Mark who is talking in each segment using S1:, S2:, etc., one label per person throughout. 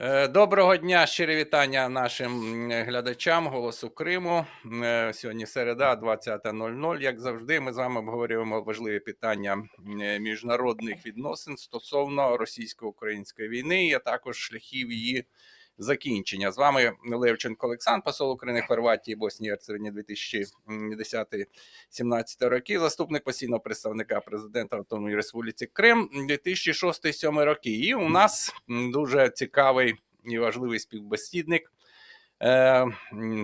S1: Е, Доброго дня, щирі вітання нашим глядачам Голосу Криму. Е, Сьогодні середа, 20.00. Як завжди, ми з вами обговорюємо важливі питання міжнародних відносин стосовно російсько-української війни, а також шляхів її закінчення. З вами Левченко Олександр, посол України Хорватії, Боснії Герцевині 2010-17 роки, заступник постійного представника президента Автономної Республіки Крим 2006-2007 роки. І у нас дуже цікавий і важливий співбесідник, е,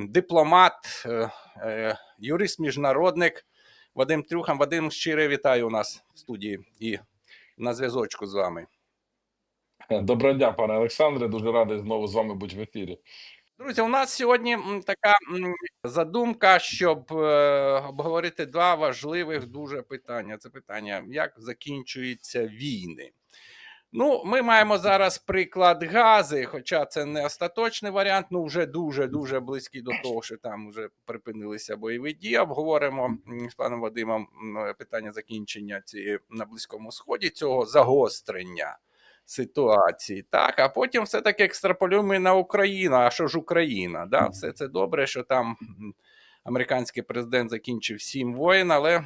S1: дипломат, е, е, юрист-міжнародник Вадим Трюхан. Вадим, щире вітаю у нас в студії і на зв'язочку з вами.
S2: Доброго дня, пане Олександре. Дуже радий знову з вами бути в ефірі.
S1: Друзі, у нас сьогодні така задумка, щоб е, обговорити два важливих дуже питання. Це питання, як закінчуються війни. Ну, ми маємо зараз приклад Гази, хоча це не остаточний варіант, ну вже дуже дуже близький до того, що там вже припинилися бойові дії. Обговоримо з паном Вадимом питання закінчення цієї на Близькому Сході, цього загострення ситуації. Так, а потім все-таки екстраполюємо на Україну. А що ж Україна? Да? Все це добре, що там американський президент закінчив сім воїн, але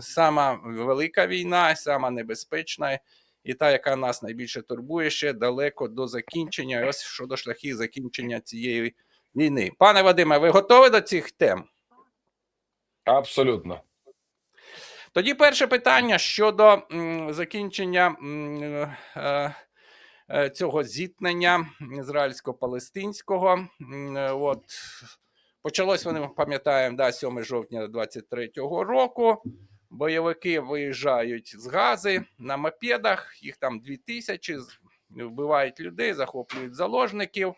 S1: сама велика війна, сама небезпечна, і та, яка нас найбільше турбує, ще далеко до закінчення. І Ось щодо шляхів закінчення цієї війни. Пане Вадиме, ви готові до цих тем?
S2: Абсолютно.
S1: Тоді перше питання щодо м, закінчення м, е, е, цього зіткнення ізраїльсько-палестинського. Е, От почалось вони пам'ятаємо, да, 7 жовтня 23-го року. Бойовики виїжджають з Гази на мопедах, їх там 2000, з- вбивають людей, захоплюють заложників.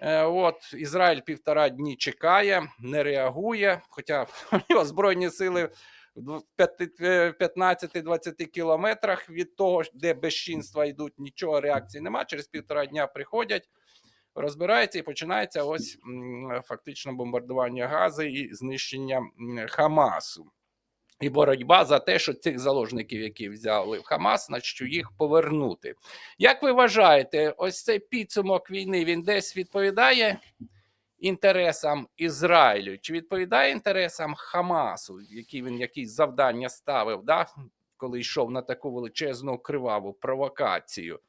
S1: Е, От Ізраїль півтора дні чекає, не реагує. Хоча збройні сили в е, 15-20 кілометрах від того, де безчинства йдуть, нічого реакції нема. Через півтора дня приходять, розбираються і починається ось фактично бомбардування Гази і знищення Хамасу. І боротьба за те, що цих заложників, які взяли в Хамас, значить їх повернути. Як ви вважаєте, ось цей підсумок війни він десь відповідає інтересам Ізраїлю? Чи відповідає інтересам Хамасу, які він якісь завдання ставив, да? коли йшов на таку величезну криваву провокацію?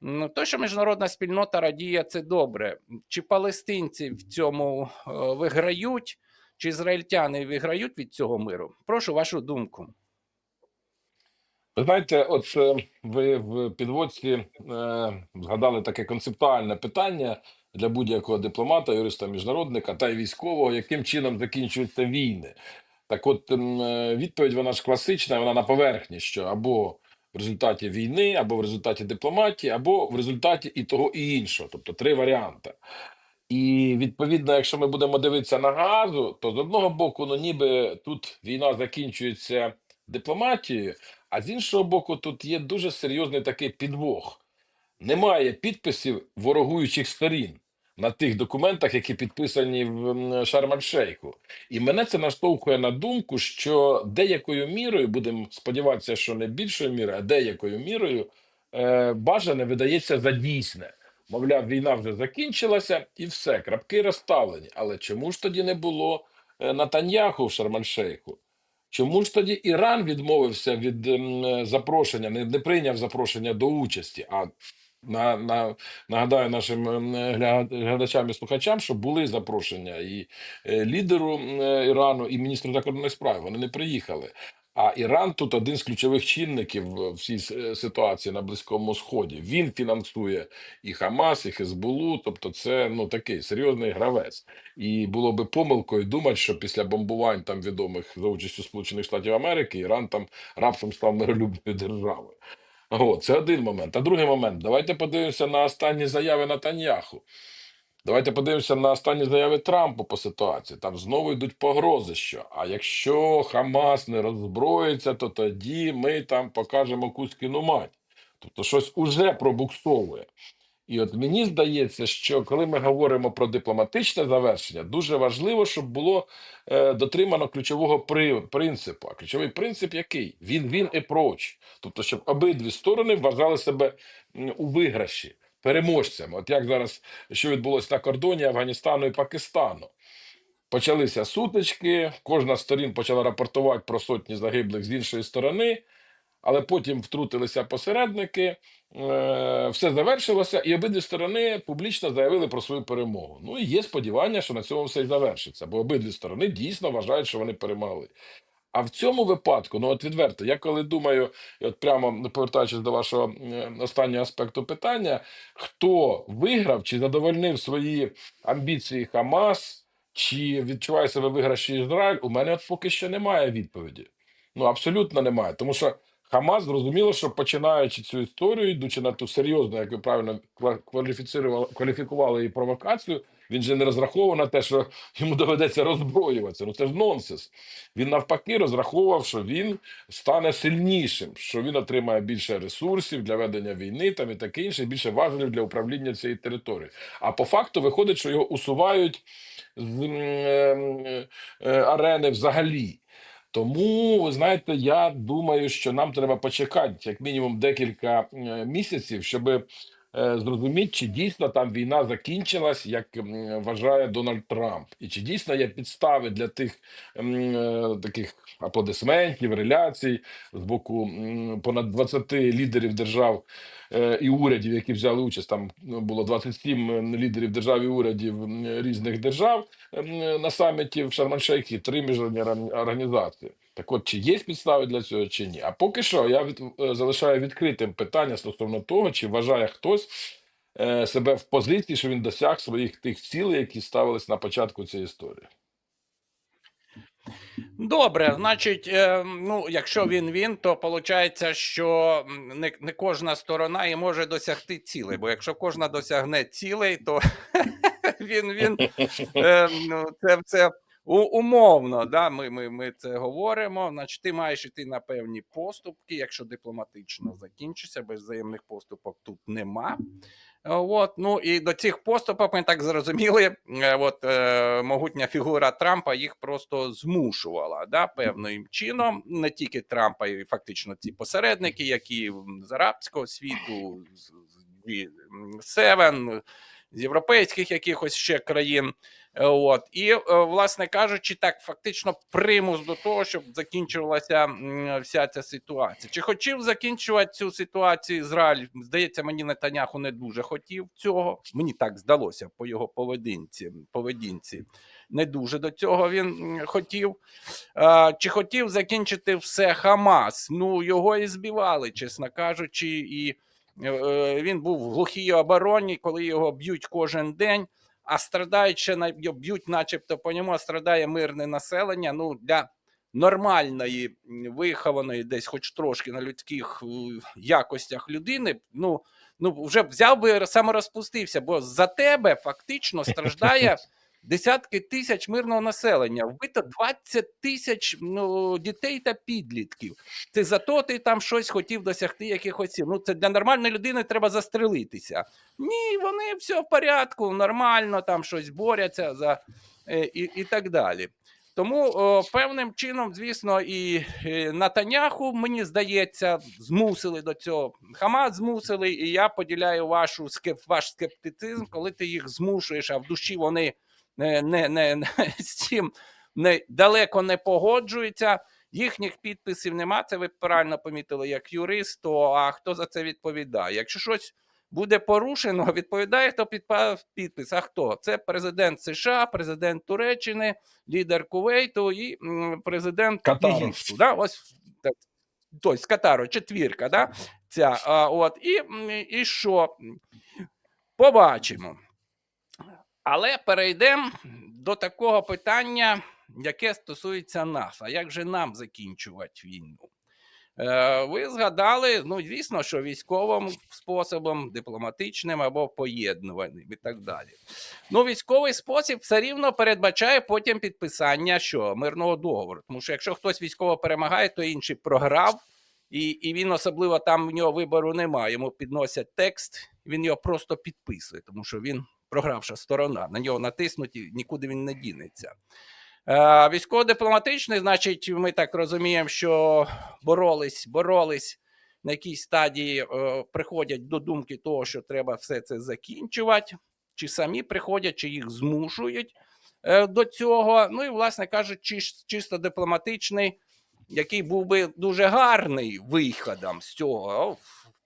S1: Ну, то, що міжнародна спільнота радіє, це добре. Чи палестинці в цьому е, виграють, чи ізраїльтяни виграють від цього миру? Прошу вашу думку.
S2: Ви знаєте, от е, ви в підводці е, згадали таке концептуальне питання для будь-якого дипломата, юриста, міжнародника та й військового, яким чином закінчуються війни. Так от е, відповідь вона ж класична, вона на поверхні, що або в результаті війни, або в результаті дипломатії, або в результаті і того, і іншого. Тобто три варіанти. І відповідно, якщо ми будемо дивитися на газу, то з одного боку, ну ніби тут війна закінчується дипломатією, а з іншого боку, тут є дуже серйозний такий підвох. Немає підписів ворогуючих сторін на тих документах, які підписані в м, Шарм-ель-Шейху. І мене це наштовхує на думку, що деякою мірою, будемо сподіватися, що не більшою мірою, а деякою мірою е, бажане видається за дійсне. Мовляв, війна вже закінчилася і все, крапки розставлені. Але чому ж тоді не було е, Натаньяху в Шарм-ель-Шейху? Чому ж тоді Іран відмовився від ем, запрошення, не прийняв запрошення до участі? А на, на, нагадаю нашим глядачам і слухачам, що були запрошення і е, лідеру е, Ірану, і міністру закордонних справ. Вони не приїхали. А Іран тут один з ключових чинників в цій ситуації на Близькому Сході. Він фінансує і Хамас, і Хезбулу. Тобто, це ну такий серйозний гравець. І було би помилкою думати, що після бомбувань там відомих за участю Сполучених Штатів Америки Іран там раптом став миролюбною державою. О, це один момент. А другий момент. Давайте подивимося на останні заяви Натаньяху. Давайте подивимося на останні заяви Трампа по ситуації. Там знову йдуть погрози, що а якщо Хамас не роззброїться, то тоді ми там покажемо Кузькіну мать. Тобто щось уже пробуксовує. І от мені здається, що коли ми говоримо про дипломатичне завершення, дуже важливо, щоб було е, дотримано ключового при, принципу. А ключовий принцип який? Він він approach. Тобто, щоб обидві сторони вважали себе у виграші. переможцями. От як зараз що відбулося на кордоні Афганістану і Пакистану. Почалися сутички, кожна з сторін почала рапортувати про сотні загиблих з іншої сторони, але потім втрутилися посередники, все завершилося, і обидві сторони публічно заявили про свою перемогу. Ну і є сподівання, що на цьому все і завершиться, бо обидві сторони дійсно вважають, що вони перемогли. А в цьому випадку, ну от відверто, я коли думаю, от прямо повертаючись до вашого е, останнього аспекту питання, хто виграв чи задовольнив свої амбіції Хамас, чи відчуває себе виграші Ізраїль, у мене от поки що немає відповіді. Ну абсолютно немає. Тому що Хамас зрозуміло, що починаючи цю історію, йдучи на ту серйозну, як ви правильно ква- кваліфікували її провокацію, він же не розраховував на те, що йому доведеться роззброюватися. Ну це ж нонсенс. Він навпаки розраховував, що він стане сильнішим, що він отримає більше ресурсів для ведення війни там і таке інше, більше важелів для управління цією територією. А по факту виходить, що його усувають з е, е, арени взагалі. Тому, знаєте, я думаю, що нам треба почекати як мінімум декілька е, місяців, щоб зрозуміти, чи дійсно там війна закінчилась, як вважає Дональд Трамп, і чи дійсно є підстави для тих е, таких аплодисментів, реляцій з боку понад 20 лідерів держав е, і урядів, які взяли участь. Там ну, було 27 лідерів держав і урядів різних держав на саміті в Шарм-Ель-Шейхі, три міжнародні орг- організації. Так от, чи є підстави для цього, чи ні? А поки що я від, е, залишаю відкритим питання стосовно того, чи вважає хтось е, себе в позиції, що він досяг своїх тих цілей, які ставились на початку цієї історії.
S1: Добре, значить, е, ну, якщо він він, то виходить, що не, не кожна сторона і може досягти цілей. Бо якщо кожна досягне цілей, то він він е, ну, це, це у- умовно. Да? Ми, ми, ми це говоримо. Значить, ти маєш іти на певні поступки, якщо дипломатично закінчиться, без взаємних поступок тут нема. От, ну і до цих поступок ми так зрозуміли, е, от е, могутня фігура Трампа їх просто змушувала да, певним чином. Не тільки Трампа, і фактично ці посередники, які з арабського світу, з, з G7, з європейських якихось ще країн. Е, От і е, власне кажучи, так фактично примус до того, щоб закінчувалася вся ця ситуація. Чи хотів закінчувати цю ситуацію Ізраїль? Здається, мені Нетаняху не дуже хотів цього. Мені так здалося по його поведінці. поведінці. Не дуже до цього він хотів. Чи хотів закінчити все Хамас? Ну його і збивали, чесно кажучи, і е, е, він був в глухій обороні, коли його б'ють кожен день а страдають ще б'ють, начебто по ньому, страдає мирне населення. Ну для нормальної, вихованої, десь, хоч трошки на людських е, якостях людини. Ну ну вже взяв би саморозпустився, бо за тебе фактично страждає. Десятки тисяч мирного населення, вбито 20 тисяч ну, дітей та підлітків. Це зато ти там щось хотів досягти якихось. Ну це для нормальної людини треба застрелитися. Ні, вони все в порядку, нормально, там щось борються за е, і, і так далі. Тому о, певним чином, звісно, і е, Натаняху, мені здається, змусили до цього. Хамас змусили, і я поділяю вашу скеп, ваш скептицизм, коли ти їх змушуєш, а в душі вони не, не, не, з цим не, далеко не погоджуються. Їхніх підписів нема. Це ви правильно помітили як юрист. То а хто за це відповідає? Якщо щось буде порушено, відповідає хто підпав підпис. А хто? Це президент США, президент Туреччини, лідер Кувейту і президент
S2: Катару.
S1: Да? Ось. Тобто з Катару, четвірка, да? Ця, а, от, і, і що? Побачимо. Але перейдемо до такого питання, яке стосується нас. А як же нам закінчувати війну? Е, ви згадали, ну, звісно, що військовим способом, дипломатичним або поєднуваним і так далі. Ну, військовий спосіб все рівно передбачає потім підписання що? мирного договору. Тому що якщо хтось військово перемагає, то інший програв, і, і він особливо там в нього вибору немає. Йому підносять текст, він його просто підписує, тому що він програвша сторона. На нього натиснуть і нікуди він не дінеться. Е, Військово-дипломатичний, значить, ми так розуміємо, що боролись, боролись на якій стадії е, приходять до думки того, що треба все це закінчувати, чи самі приходять, чи їх змушують е, до цього. Ну і, власне кажучи, чисто дипломатичний, який був би дуже гарний виходом з цього.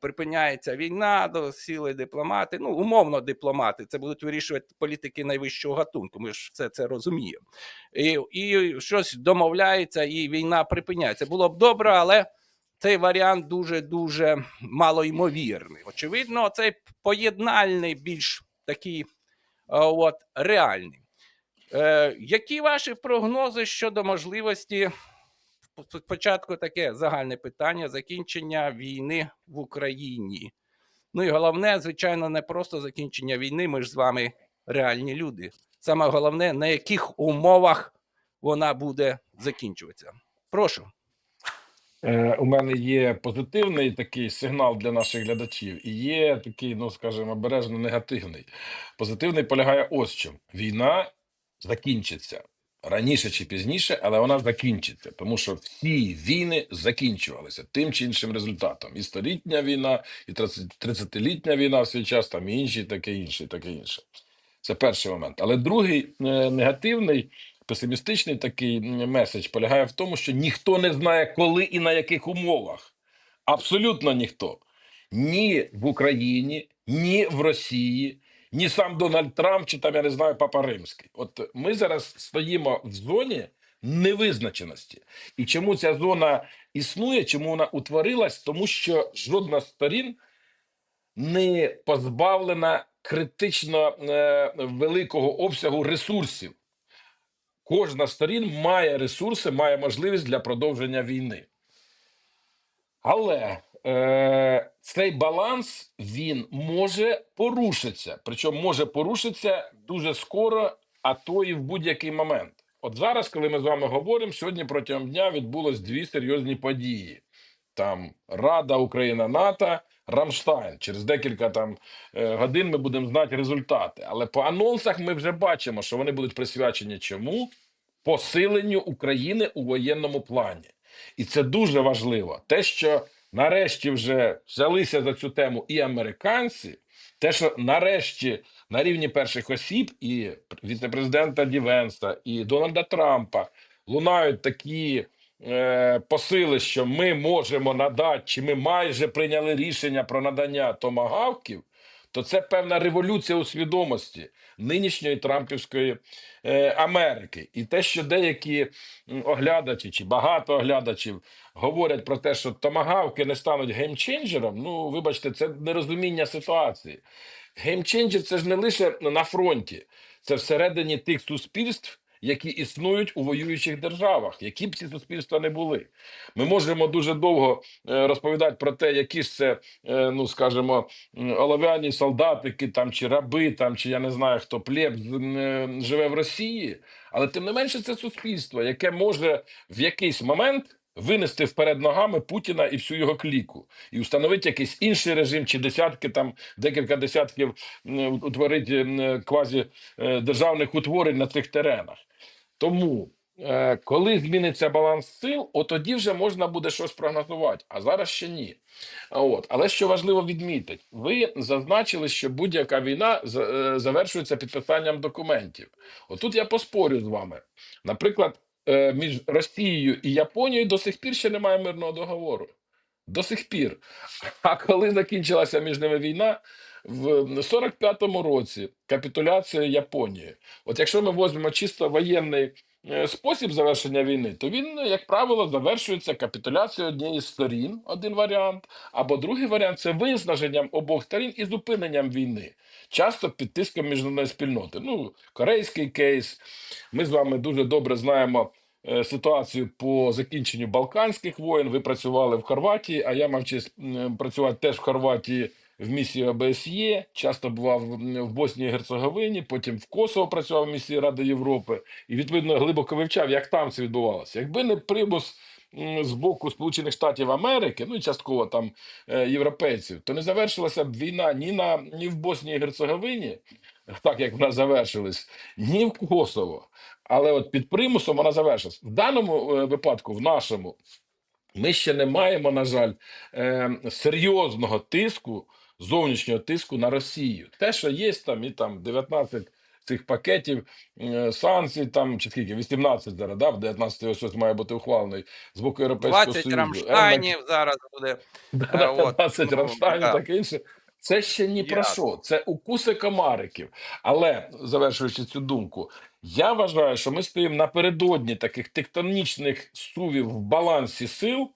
S1: Припиняється війна, сіли дипломати. Ну, умовно, дипломати. Це будуть вирішувати політики найвищого гатунку. Ми ж все це розуміємо. І, і щось домовляється, і війна припиняється. Було б добре, але цей варіант дуже дуже малоймовірний. Очевидно, цей поєднальний більш такий от, реальний. Е, які ваші прогнози щодо можливості спочатку таке загальне питання закінчення війни в Україні? Ну і головне, звичайно, не просто закінчення війни. Ми ж з вами реальні люди. Саме головне, на яких умовах вона буде закінчуватися. Прошу.
S2: Е, У мене є позитивний такий сигнал для наших глядачів, і є такий, ну скажімо, обережно негативний. Позитивний полягає ось чому. Війна закінчиться раніше чи пізніше, але вона закінчиться, тому що всі війни закінчувалися тим чи іншим результатом. І столітня війна, і 30-літня війна в свій час, там і інші, таке інше, таке інше. Це перший момент. Але другий е, негативний, песимістичний такий меседж полягає в тому, що ніхто не знає, коли і на яких умовах. Абсолютно ніхто. Ні в Україні, ні в Росії, ні сам Дональд Трамп, чи там я не знаю Папа Римський. От ми зараз стоїмо в зоні невизначеності. І чому ця зона існує, чому вона утворилась? Тому що жодна з сторін не позбавлена критично е, великого обсягу ресурсів. Кожна з сторін має ресурси, має можливість для продовження війни. Але е, цей баланс він може порушитися. Причому може порушитися дуже скоро, а то і в будь-який момент. От зараз, коли ми з вами говоримо, сьогодні протягом дня відбулось дві серйозні події. Там Рада Україна НАТО, Рамштайн. Через декілька там е, годин ми будемо знати результати. Але по анонсах ми вже бачимо, що вони будуть присвячені чому? Посиленню України у воєнному плані. І це дуже важливо. Те, що нарешті вже взялися за цю тему і американці, те, що нарешті на рівні перших осіб і віцепрезидента Дівенса, і Дональда Трампа лунають такі е, посили, що ми можемо надати, чи ми майже прийняли рішення про надання томагавків, то це певна революція у свідомості нинішньої Трампівської е, Америки. І те, що деякі оглядачі чи багато оглядачів говорять про те, що томагавки не стануть геймченджером, ну вибачте, це нерозуміння ситуації. Геймченджер це ж не лише на фронті, це всередині тих суспільств, які існують у воюючих державах, які б ці суспільства не були. Ми можемо дуже довго е, розповідати про те, які ж це, е, ну скажімо, олов'яні солдатики там чи раби, там чи я не знаю хто плеб е, живе в Росії, але тим не менше це суспільство, яке може в якийсь момент. Винести вперед ногами Путіна і всю його кліку, і встановити якийсь інший режим, чи десятки там декілька десятків утворити квазі е, державних утворень на цих теренах. Тому, е, коли зміниться баланс сил, от тоді вже можна буде щось прогнозувати, а зараз ще ні. От, але що важливо відмітити, ви зазначили, що будь-яка війна е, завершується підписанням документів. Отут я поспорю з вами. Наприклад, між Росією і Японією до сих пір ще немає мирного договору. До сих пір. А коли закінчилася між ними війна в 45-му році капітуляція Японії. От якщо ми візьмемо чисто воєнний е, спосіб завершення війни, то він, як правило, завершується капітуляцією однієї з сторін, один варіант, або другий варіант це виснаженням обох сторін і зупиненням війни, часто під тиском міжнародної спільноти. Ну, корейський кейс. Ми з вами дуже добре знаємо е, ситуацію по закінченню Балканських воєн. Ви працювали в Хорватії, а я мав честь працювати теж в Хорватії в місії ОБСЄ. Часто бував в Боснії і Герцеговині, потім в Косово працював в місії Ради Європи і відповідно глибоко вивчав, як там це відбувалося. Якби не примус з боку Сполучених Штатів Америки, ну і частково там е, європейців, то не завершилася б війна ні на ні в Боснії і Герцеговині, так як вона завершилась, ні в Косово. Але от під примусом вона завершилась. В даному е, випадку, в нашому, ми ще не маємо, на жаль, е, серйозного тиску, зовнішнього тиску на Росію. Те, що є там, і там 19 цих пакетів е, санкцій, там чи скільки, 18 зараз, да, в 19 ось ось має бути ухвалений з боку Європейського
S1: 20
S2: Союзу.
S1: рамштайнів зараз буде.
S2: Да,
S1: Е, от,
S2: 20
S1: ну,
S2: Рамштайнів,
S1: да.
S2: таке інше. Це ще ні про що. Це укуси комариків. Але завершуючи цю думку, я вважаю, що ми стоїмо напередодні таких тектонічних сувів в балансі сил,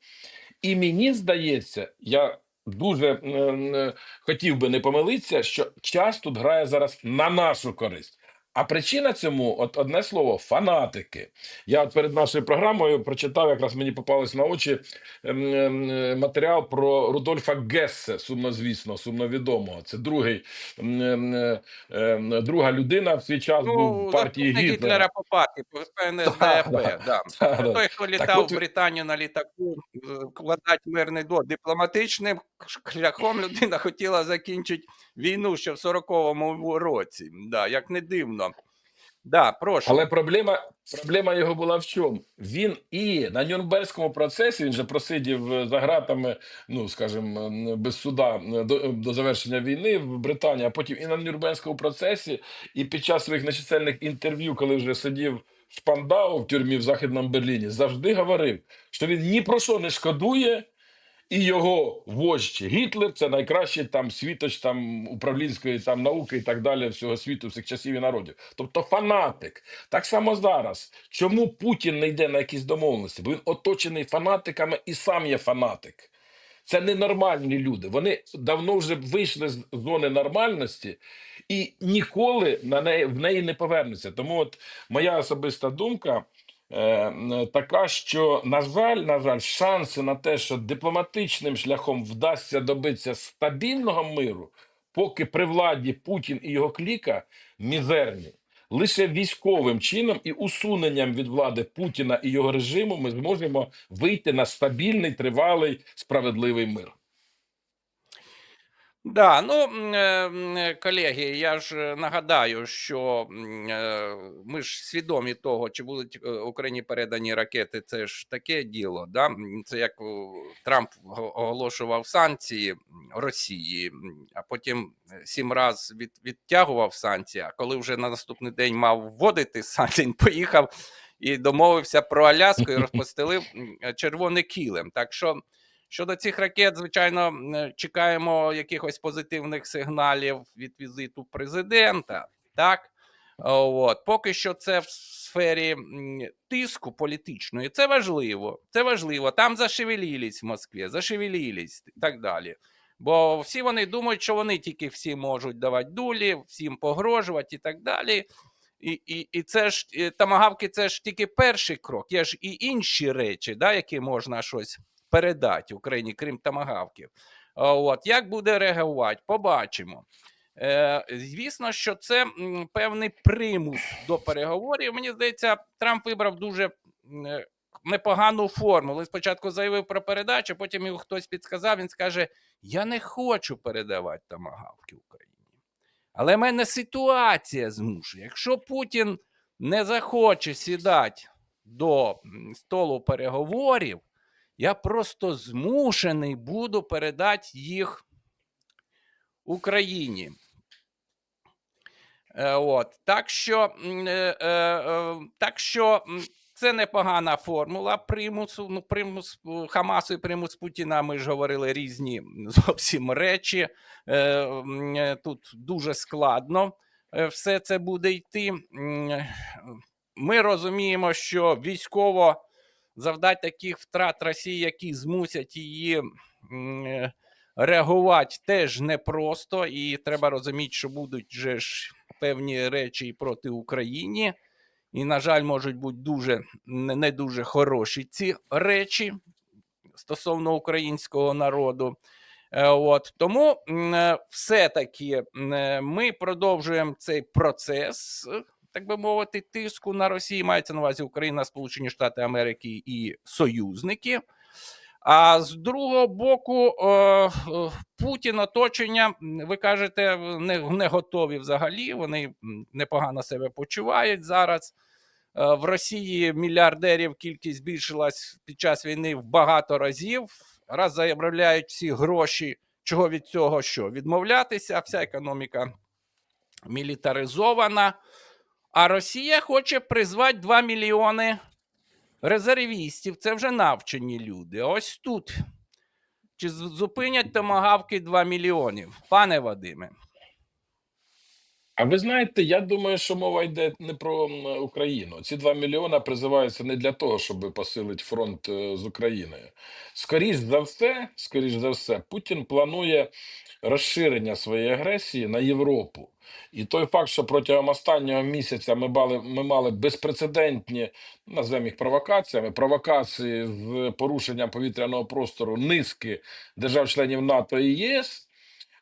S2: і мені здається, я дуже хотів би не помилитися, що час тут грає зараз на нашу користь. А причина цьому, от одне слово, фанатики. Я от перед нашою програмою прочитав, якраз мені попалось на очі ем, ем, матеріал про Рудольфа Гессе, сумнозвісно, сумновідомого. Це другий, ем, друга людина в свій час був
S1: Ну,
S2: в партії Гітлера.
S1: Гітлера по партії,
S2: да. Да.
S1: Да, Це
S2: да.
S1: той, хто літав
S2: от
S1: в Британію на літаку, е, вкладати мирний до дипломатичним шляхом людина хотіла закінчити війну ще в 40-му році. Да, як не дивно. Да, прошу.
S2: Але проблема, проблема його була в чому? Він і на Нюрнберзькому процесі він же просидів е, за ґратами, ну скажімо, без суда е, до, до завершення війни в Британії, а потім і на Нюрнберзькому процесі, і під час своїх нечисельних інтерв'ю, коли вже сидів в Шпандау в тюрмі в Західному Берліні, завжди говорив, що він ні про що не шкодує. І його вождь Гітлер це найкращий там світоч там управлінської там науки і так далі всього світу, всіх часів і народів. Тобто фанатик. Так само зараз. Чому Путін не йде на якісь домовленості? Бо він оточений фанатиками і сам є фанатик. Це ненормальні люди. Вони давно вже вийшли з зони нормальності і ніколи на неї в неї не повернуться. Тому, от моя особиста думка. Е, Така, що на жаль, на жаль, шанси на те, що дипломатичним шляхом вдасться добитися стабільного миру, поки при владі Путін і його кліка мізерні. Лише військовим чином і усуненням від влади Путіна і його режиму ми зможемо вийти на стабільний, тривалий, справедливий мир.
S1: Да, ну м, е, колеги, я ж е, нагадаю, що ми ж свідомі того, чи будуть Україні передані ракети, це ж таке діло. Да? Це як Трамп оголошував санкції Росії, а потім сім раз від, відтягував санкції. А коли вже на наступний день мав вводити санкції, він поїхав і домовився про Аляску і розпостелив червоний килим. Так що. Щодо цих ракет, звичайно, е, чекаємо якихось позитивних сигналів від візиту президента. Так, от поки що це в сфері тиску політичної. Це важливо. Це важливо. Там зашевелілись в Москві, зашевелілись і так далі. Бо всі вони думають, що вони тільки всі можуть давати дулі, всім погрожувати і так далі. І, і, і це ж тамагавки, це ж тільки перший крок. Є ж і інші речі, да, які можна щось передати Україні, крім тамагавків. От як буде реагувати, побачимо. Е, звісно, що це певний примус до переговорів. Мені здається, Трамп вибрав дуже е, непогану форму. Він спочатку заявив про передачу, потім його хтось підсказав. Він скаже: Я не хочу передавати тамагавки Україні. Але в мене ситуація змушує. Якщо Путін не захоче сідати до столу переговорів, я просто змушений буду передати їх Україні. Е, От. Так що, е, е, так що це непогана формула примусу. Ну, примус Хамасу і примус Путіна. Ми ж говорили різні зовсім речі. Тут дуже складно все це буде йти. Ми розуміємо, що військово завдати таких втрат Росії, які змусять її е, реагувати, теж непросто, і треба розуміти, що будуть же ж певні речі проти України. І, на жаль, можуть бути дуже не дуже хороші ці речі стосовно українського народу. Е, От тому е, все-таки ми продовжуємо цей процес, так би мовити, тиску на Росію. Мається на увазі Україна, Сполучені Штати Америки і союзники. А з другого боку, е, Путін оточення, ви кажете, не, не готові взагалі. Вони непогано себе почувають зараз. Е, В Росії мільярдерів кількість збільшилась під час війни в багато разів. Раз заявляють всі гроші, чого від цього що? Відмовлятися, вся економіка мілітаризована. А Росія хоче призвати 2 мільйони резервістів. Це вже навчені люди. Ось тут. Чи зупинять томагавки 2 мільйонів? Пане Вадиме.
S2: А ви знаєте, я думаю, що мова йде не про Україну. Ці 2 мільйона призиваються не для того, щоб посилити фронт е, з Україною. Скоріш за все, скоріш за все, Путін планує розширення своєї агресії на Європу. І той факт, що протягом останнього місяця ми мали, ми мали безпрецедентні, назвемо їх провокаціями, провокації з порушенням повітряного простору низки держав-членів НАТО і ЄС.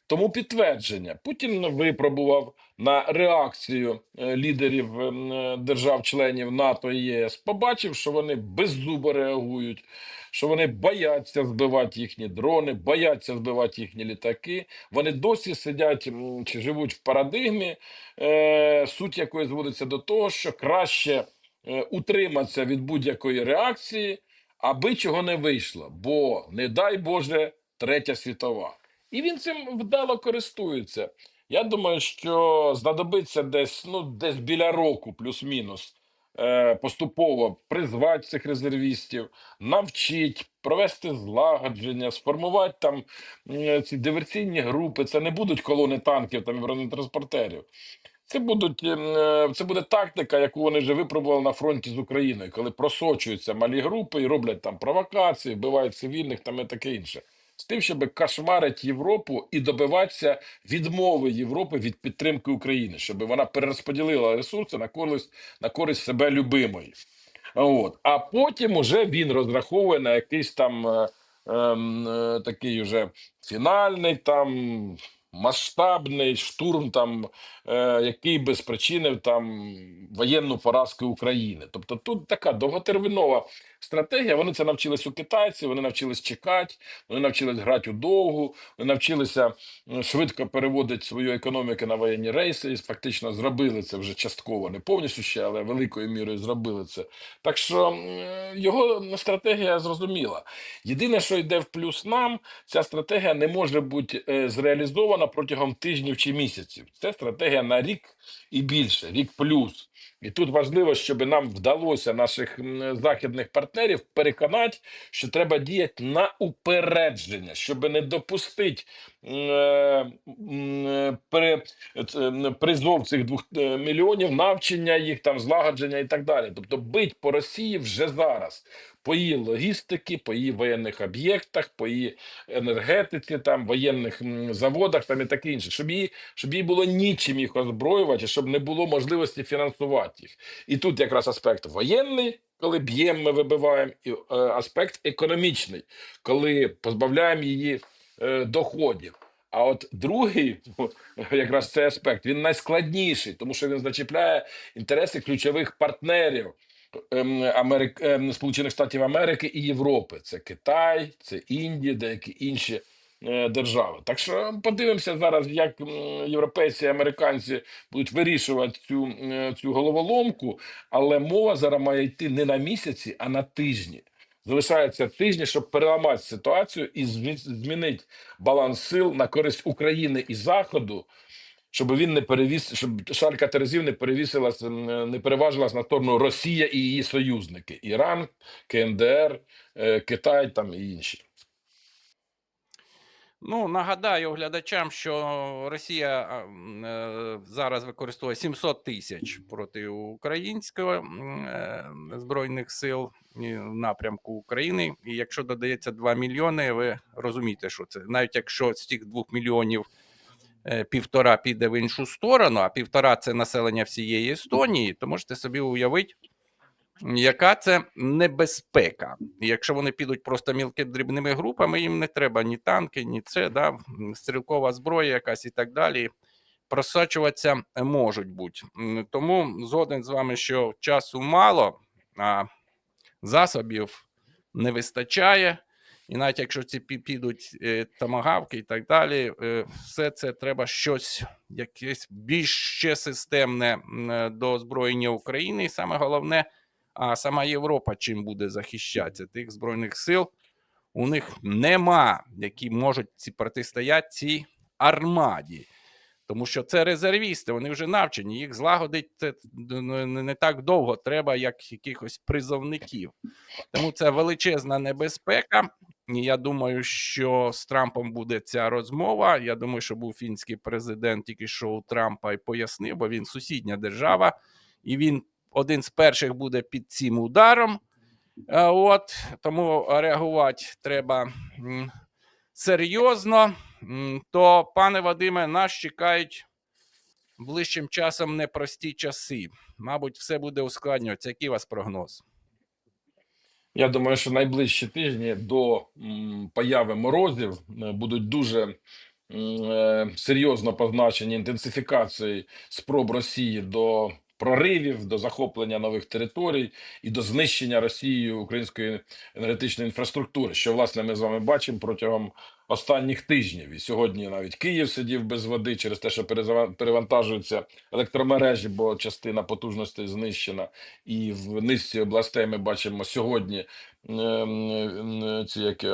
S2: Тому підтвердження Путін випробував на реакцію е, лідерів ем, е, держав-членів НАТО і ЄС. Побачив, що вони беззубо реагують, що вони бояться збивати їхні дрони, бояться збивати їхні літаки. Вони досі сидять чи живуть в парадигмі, е, суть якої зводиться до того, що краще утриматися від будь-якої реакції, аби чого не вийшло. Бо, не дай Боже, третя світова. І він цим вдало користується. Я думаю, що знадобиться десь, ну, десь біля року, плюс-мінус, е, поступово призвати цих резервістів, навчить, провести злагодження, сформувати там ці диверсійні групи. Це не будуть колони танків там і бронетранспортерів. Це будуть ем, е, це буде тактика, яку вони вже випробували на фронті з Україною, коли просочуються малі групи і роблять там провокації, вбивають цивільних там і таке інше. З тим, щоб кошмарити Європу і добиватися відмови Європи від підтримки України, щоб вона перерозподілила ресурси на користь на користь себе любимої. От. А потім уже він розраховує на якийсь там е, ем, е, такий уже фінальний, там масштабний штурм, там, е, який би спричинив там воєнну поразку України. Тобто тут така довготермінова стратегія. Вони це навчились у китайців, вони навчились чекати, вони навчились грати у довгу, вони навчилися швидко переводити свою економіку на воєнні рейси і фактично зробили це вже частково, не повністю ще, але великою мірою зробили це. Так що його стратегія зрозуміла. Єдине, що йде в плюс нам, ця стратегія не може бути е, зреалізована протягом тижнів чи місяців. Це стратегія на рік і більше, рік плюс. І тут важливо, щоб нам вдалося наших західних партнерів переконати, що треба діяти на упередження, щоб не допустити е, е, м, призов цих двох е, мільйонів, навчення їх там, злагодження і так далі. Тобто бить по Росії вже зараз. По її логістики, по її воєнних об'єктах, по її енергетиці, там воєнних заводах, там і таке інше, щоб її, щоб їй було нічим їх озброювати, щоб не було можливості фінансувати їх. І тут якраз аспект воєнний, коли б'ємо, ми вибиваємо, і е, аспект економічний, коли позбавляємо її е, доходів. А от другий, ну, якраз цей аспект, він найскладніший, тому що він зачіпляє інтереси ключових партнерів. Ем, Америк... ем, Сполучених Штатів Америки і Європи. Це Китай, це Індія, деякі інші е, держави. Так що подивимося зараз, як європейці і американці будуть вирішувати цю, е, цю головоломку, але мова зараз має йти не на місяці, а на тижні. Залишаються тижні, щоб переламати ситуацію і змі- змінити баланс сил на користь України і Заходу, щоб він не перевіз, щоб шалька Терезів не перевісилась, не переважилась на сторону Росія і її союзники: Іран, КНДР, е, Китай там і інші.
S1: Ну, нагадаю глядачам, що Росія е, зараз використовує 700 тисяч проти українського е, збройних сил в напрямку України. І якщо додається 2 мільйони, ви розумієте, що це навіть якщо з тих 2 мільйонів півтора піде в іншу сторону, а півтора це населення всієї Естонії, то можете собі уявити, яка це небезпека? Якщо вони підуть просто мілкими дрібними групами, їм не треба ні танки, ні це, да, стрілкова зброя якась і так далі. Просачуватися можуть бути. Тому згоден з вами, що часу мало, а засобів не вистачає. І навіть якщо ці підуть е, томагавки і так далі, е, все це треба щось, якесь більш ще системне е, до озброєння України. І саме головне, а сама Європа чим буде захищатися тих збройних сил. У них нема, які можуть ці протистояти цій армаді. Тому що це резервісти, вони вже навчені. Їх злагодить не так довго, треба як якихось призовників. Тому це величезна небезпека. Я думаю, що з Трампом буде ця розмова. Я думаю, що був фінський президент тільки що у Трампа і пояснив, бо він сусідня держава, і він один з перших буде під цим ударом. Е, От тому реагувати треба серйозно. То, пане Вадиме, нас чекають ближчим часом непрості часи. Мабуть, все буде ускладнюватися. Який у вас прогноз?
S2: Я думаю, що найближчі тижні до появи морозів е, будуть дуже е, серйозно позначені інтенсифікацією спроб Росії до проривів, до захоплення нових територій і до знищення Росією української енергетичної інфраструктури, що власне ми з вами бачимо протягом останніх тижнів. І сьогодні навіть Київ сидів без води через те, що перевантажуються електромережі, бо частина потужності знищена. І в низці областей ми бачимо сьогодні ці як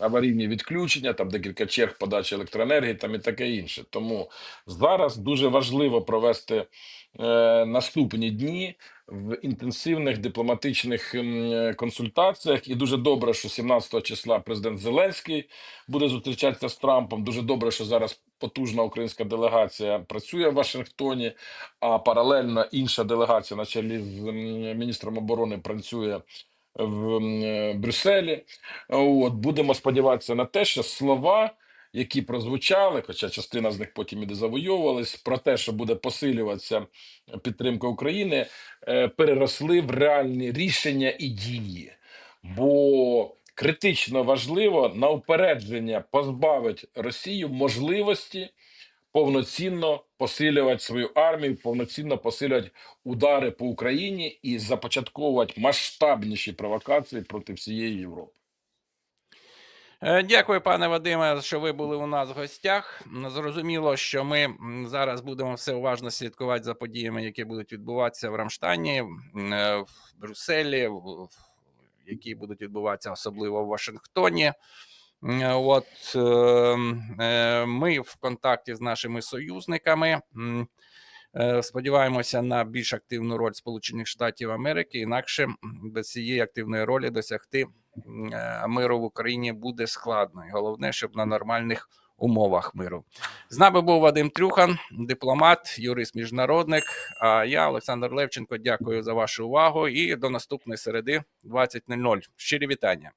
S2: аварійні відключення, там декілька черг подачі електроенергії, там і таке інше. Тому зараз дуже важливо провести е, наступні дні в інтенсивних дипломатичних консультаціях. І дуже добре, що 17 числа президент Зеленський буде зустрічатися з Трампом. Дуже добре, що зараз потужна українська делегація працює в Вашингтоні, а паралельно інша делегація на чолі з міністром оборони працює в е, Брюсселі. От будемо сподіватися на те, що слова, які прозвучали, хоча частина з них потім і завойовувались, про те, що буде посилюватися підтримка України, е, переросли в реальні рішення і дії. Бо критично важливо на упередження позбавити Росію можливості повноцінно посилювати свою армію, повноцінно посилювати удари по Україні і започатковувати масштабніші провокації проти всієї Європи.
S1: Е, Дякую, пане Вадиме, що ви були у нас в гостях. Зрозуміло, що ми зараз будемо все уважно слідкувати за подіями, які будуть відбуватися в Рамштані, е, в Брюсселі, які будуть відбуватися особливо в Вашингтоні. От е, м, е, ми в контакті з нашими союзниками. Е, Сподіваємося на більш активну роль Сполучених Штатів Америки. Інакше без цієї активної ролі досягти е, миру в Україні буде складно. І головне, щоб на нормальних умовах миру. З нами був Вадим Трюхан, дипломат, юрист міжнародник. А я, Олександр Левченко, дякую за вашу увагу і до наступної середи 20.00. Щирі вітання.